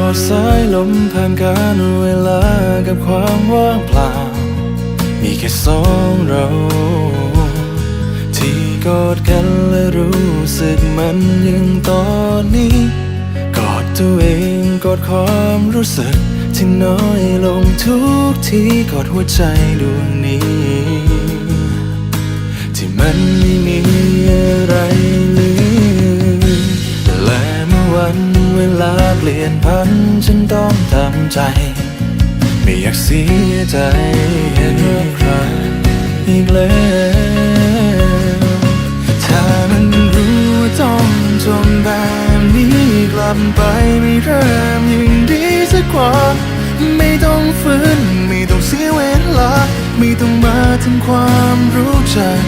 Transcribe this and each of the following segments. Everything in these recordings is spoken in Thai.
อดสายลมผ่านการเวลากับความว่างเปล่า มีแค่สองเรา ที่กอดกันและรู้สึกมันยังตอนนี้ กอดตัวเองกอดความรู้สึกที่น้อยลงทุกทีกอดหัวใจดวงนี้ ที่มันไม่มีอะไร ลี่ยนพันฉันต้องทำใจ ไม่อยากเสียใจให้ใครอีกแล้วถ้ามันรู้ว่าต้องจมแบบนี้กลับไปไม่เริ่มยิ่งดีสักกว่า ไม่ต้องฝืนไม่ต้องเสียเวลา ไม่ต้องมาทำความรู้จัก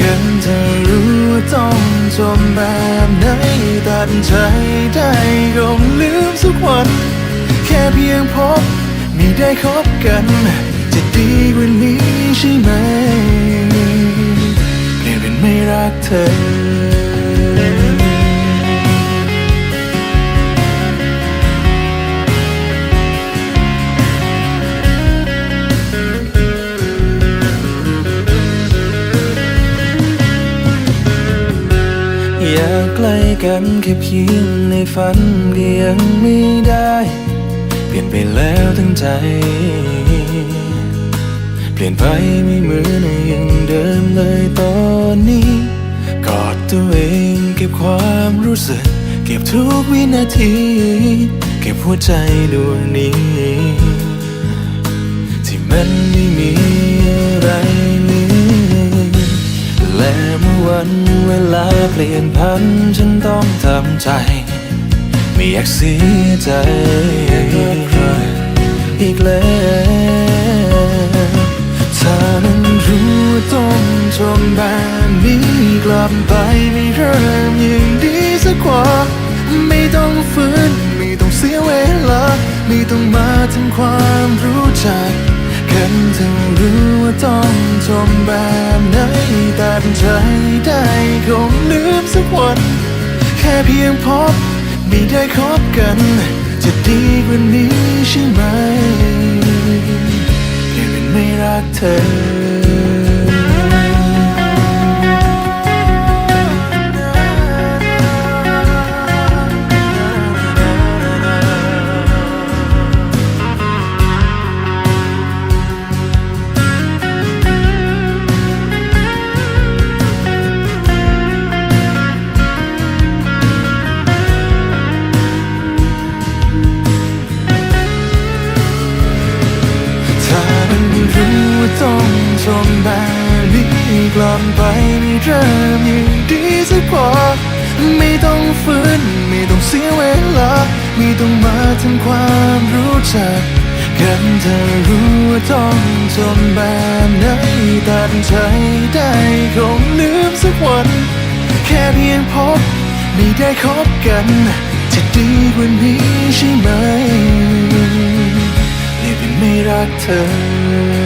กันเธอรู้ว่าต้องจมแบบไหนตัดใจได้ก็ พียงพบไม่ได้คบกัน จะดีกว่านี้ใช่ไหมเปลี่ยนเป็นไม่รักเธออยากใกล้กันแค่เพียงในฝันก็ยังไม่ได้ เปลี่ยนไปแล้วทั้งใจ เปลี่ยนไปไม่เหมือนอย่างเดิมเลยตอนนี้ กอดตัวเองเก็บความรู้สึก เก็บทุกวินาที เก็บหัวใจดวงนี้ ที่มันไม่มีอะไรเหลือและเมื่อวันเวลาเปลี่ยนพันฉันต้องทำใจ ไม่อยากเสียใจอีกแล้วถ้ามันรู้ต้องจมแบบนี้กลับไปไม่เริ่มยิ่งดีสักกว่าไม่ต้องฝืนไม่ต้องเสียเวลาไม่ต้องมาทำความรู้จักกันเธอรู้ว่าต้องจมแบบไหนแตัดใจได้คงลืมสักวันแค่เพียงพบ ไม่ได้คบกัน จะดีกว่านี้ใช่ไหมแค่เป็นไม่รักเธอ ต้องจมแบบนี้กลับไปไม่เริ่มยิ่งดีสักกว่าไม่ต้องฝืนไม่ต้องเสียเวลา ไม่ต้องมาทำความรู้จักกันเธอรู้ว่าต้องจมแบบไหนตัดใจได้คงลืมสักวัน แค่เพียงพบไม่ได้คบกัน จะดีกว่านี้ใช่ไหมเรียเป็นไม่รักเธอ